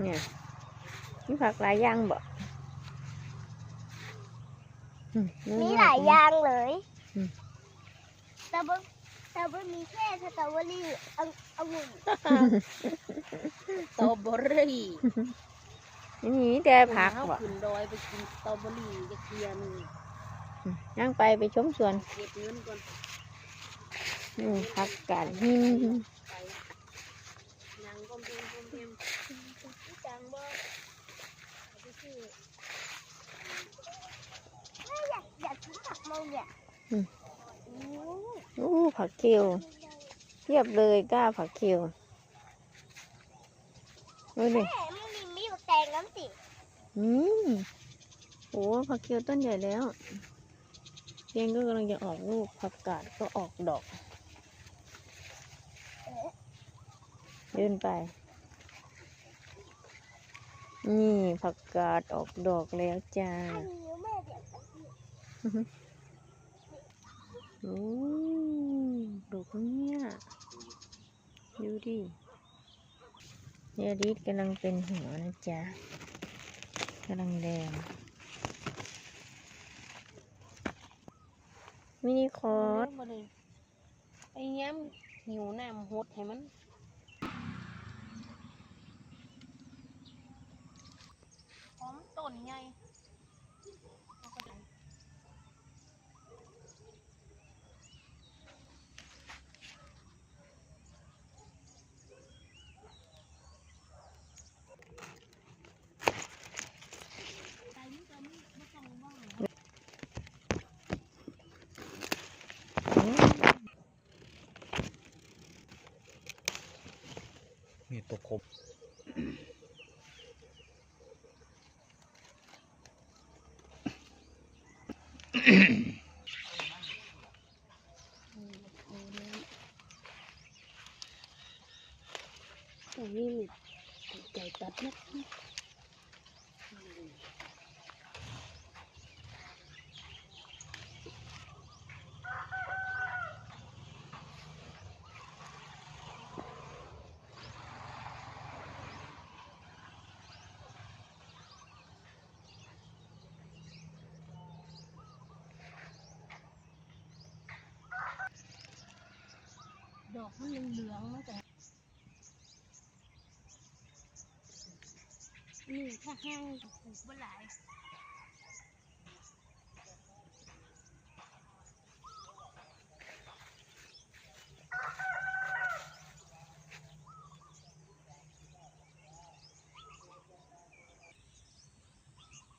เนี่ยมีผักหลายอย่างบ่อืมีหลายอย่างเลยอืมแต่ว่าแต่ว่ามีแค่สตรอเบอรี่ององุ่นสตรอเบอรี่นี่แต่ผักเอาบ่ขึ้นดอยไปกินสตรอเบอรี่จะเคลียร์หนึงย่างไปไปชมสวนเก็บเงินก่อนอืมผักกาดหิน ไปนางก้มเพียมก้มเพียมจังบ่เอาไปซื้อแม่อยากอยากกินผักมงเนี่ยโอ้อู้ผักเขียวเทียบเลยกล้าผักเขียวดูดิแม่มันมีมีผักแตงน้ำสิอืมโอ้ผักเขียวต้นใหญ่แล้วเพียงก็กำลังจะออกลูกผักกาดก็ออกดอก เดินไป นี่ผักกาดออกดอกแล้วจ้าอันนี้แม่เดี๋ยวโอ้ดอกเนี่ยดูดิยาดิสกำลังเป็นหัวนะจ๊ะกำลังแดง มินิคอร์สไอ้ย้ำหิวน้ำหดให้มัน หอมต้นใหญ่เอาก็ได้มี ตรบโอ้นี่มีใจตัดนะ ดอกมันเหลืองๆนะแต่นี่ถ้าแห้งปลูกบ่หลาย